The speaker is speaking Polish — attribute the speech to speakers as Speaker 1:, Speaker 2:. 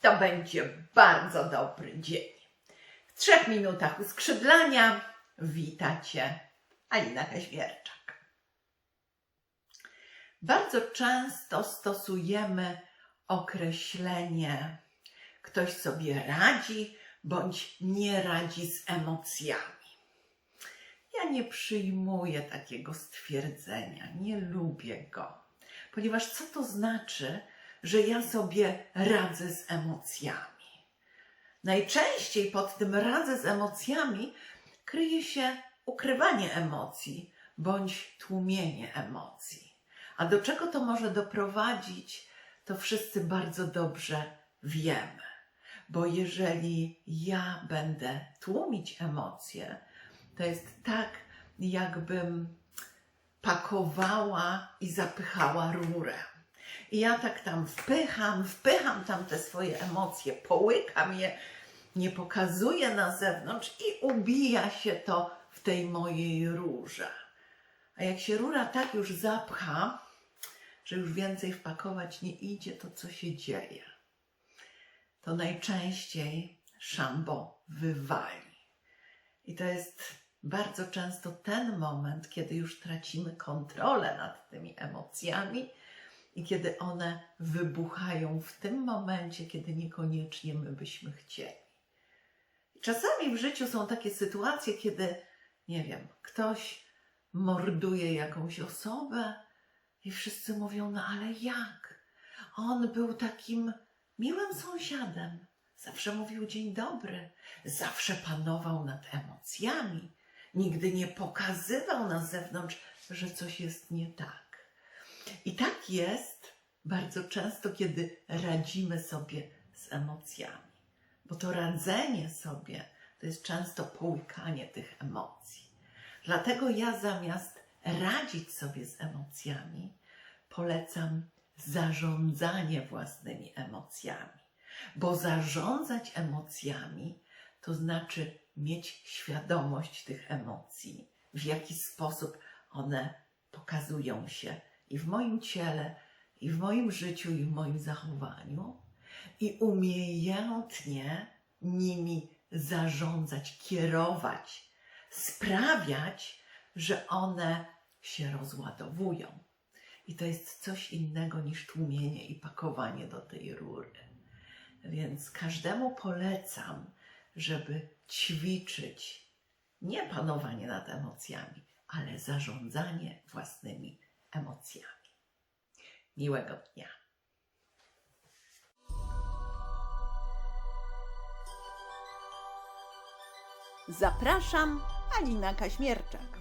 Speaker 1: to będzie bardzo dobry dzień. W trzech minutach uskrzydlania wita Cię Alina Kaźmierczak. Bardzo często stosujemy określenie ktoś sobie radzi bądź nie radzi z emocjami. Ja nie przyjmuję takiego stwierdzenia, nie lubię go, ponieważ co to znaczy, że ja sobie radzę z emocjami? Najczęściej pod tym radzę z emocjami kryje się ukrywanie emocji bądź tłumienie emocji. A do czego to może doprowadzić, to wszyscy bardzo dobrze wiemy. Bo jeżeli ja będę tłumić emocje, to jest tak, jakbym pakowała i zapychała rurę. I ja tak tam wpycham, wpycham tam te swoje emocje, połykam je, nie pokazuję na zewnątrz i ubija się to w tej mojej rurze. A jak się rura tak już zapcha, że już więcej wpakować nie idzie, to co się dzieje? To najczęściej szambo wywali. I to jest bardzo często ten moment, kiedy już tracimy kontrolę nad tymi emocjami i kiedy one wybuchają w tym momencie, kiedy niekoniecznie my byśmy chcieli. Czasami w życiu są takie sytuacje, kiedy, nie wiem, ktoś morduje jakąś osobę i wszyscy mówią, no ale jak? On był takim miłym sąsiadem. Zawsze mówił dzień dobry, zawsze panował nad emocjami, nigdy nie pokazywał na zewnątrz, że coś jest nie tak. I tak jest bardzo często, kiedy radzimy sobie z emocjami, bo to radzenie sobie to jest często połykanie tych emocji. Dlatego ja zamiast radzić sobie z emocjami, polecam zarządzanie własnymi emocjami. Bo zarządzać emocjami to znaczy mieć świadomość tych emocji, w jaki sposób one pokazują się i w moim ciele, i w moim życiu, i w moim zachowaniu, i umiejętnie nimi zarządzać, kierować, sprawiać, że one się rozładowują. I to jest coś innego niż tłumienie i pakowanie do tej rury. Więc każdemu polecam, żeby ćwiczyć nie panowanie nad emocjami, ale zarządzanie własnymi emocjami. Miłego dnia.
Speaker 2: Zapraszam, Alina Kaźmierczak.